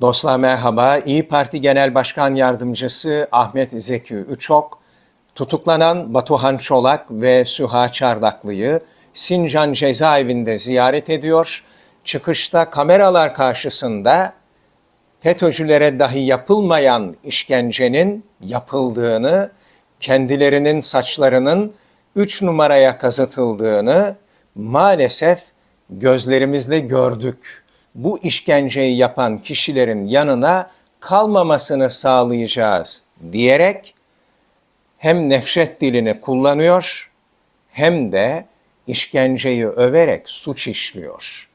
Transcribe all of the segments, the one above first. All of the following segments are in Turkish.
Dostlar merhaba. İyi Parti Genel Başkan Yardımcısı Ahmet Zeki Üçok, tutuklanan Batuhan Çolak ve Süha Çardaklı'yı Sincan cezaevinde ziyaret ediyor. Çıkışta kameralar karşısında FETÖ'cülere dahi yapılmayan işkencenin yapıldığını, kendilerinin saçlarının üç numaraya kazıtıldığını maalesef gözlerimizle gördük. Bu işkenceyi yapan kişilerin yanına kalmamasını sağlayacağız diyerek hem nefret dilini kullanıyor hem de işkenceyi överek suç işliyor.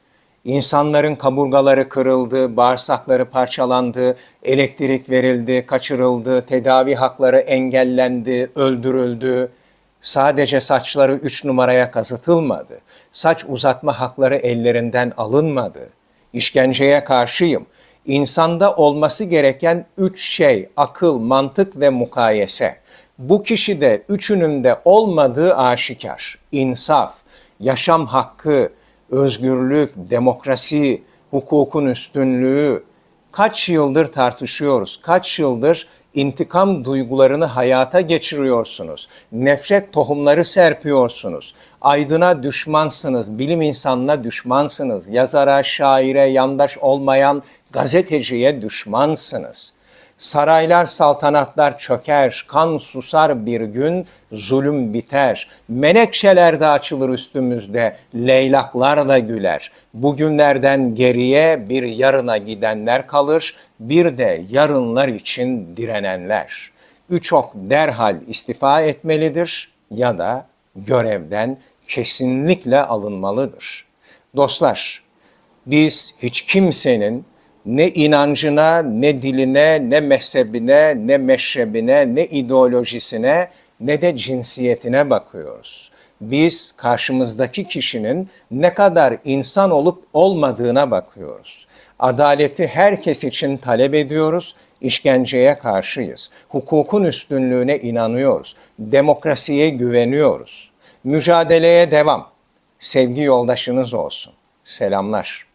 İnsanların kaburgaları kırıldı, bağırsakları parçalandı, elektrik verildi, kaçırıldı, tedavi hakları engellendi, öldürüldü. Sadece saçları üç numaraya kazıtılmadı. Saç uzatma hakları ellerinden alınmadı. İşkenceye karşıyım. İnsanda olması gereken üç şey, akıl, mantık ve mukayese. Bu kişide üçünün de olmadığı aşikar. İnsaf, yaşam hakkı, özgürlük, demokrasi, hukukun üstünlüğü. Kaç yıldır tartışıyoruz, kaç yıldır intikam duygularını hayata geçiriyorsunuz. Nefret tohumları serpiyorsunuz. Aydına düşmansınız, bilim insanına düşmansınız. Yazara, şaire, yandaş olmayan gazeteciye düşmansınız. Saraylar, saltanatlar çöker, kan susar bir gün, zulüm biter. Menekşeler de açılır üstümüzde, leylaklar da güler. Bugünlerden geriye bir yarına gidenler kalır, bir de yarınlar için direnenler. Üçok derhal istifa etmelidir ya da görevden kesinlikle alınmalıdır. Dostlar, biz hiç kimsenin ne inancına, ne diline, ne mezhebine, ne meşrebine, ne ideolojisine, ne de cinsiyetine bakıyoruz. Biz karşımızdaki kişinin ne kadar insan olup olmadığına bakıyoruz. Adaleti herkes için talep ediyoruz, işkenceye karşıyız. Hukukun üstünlüğüne inanıyoruz. Demokrasiye güveniyoruz. Mücadeleye devam. Sevgi yoldaşınız olsun. Selamlar.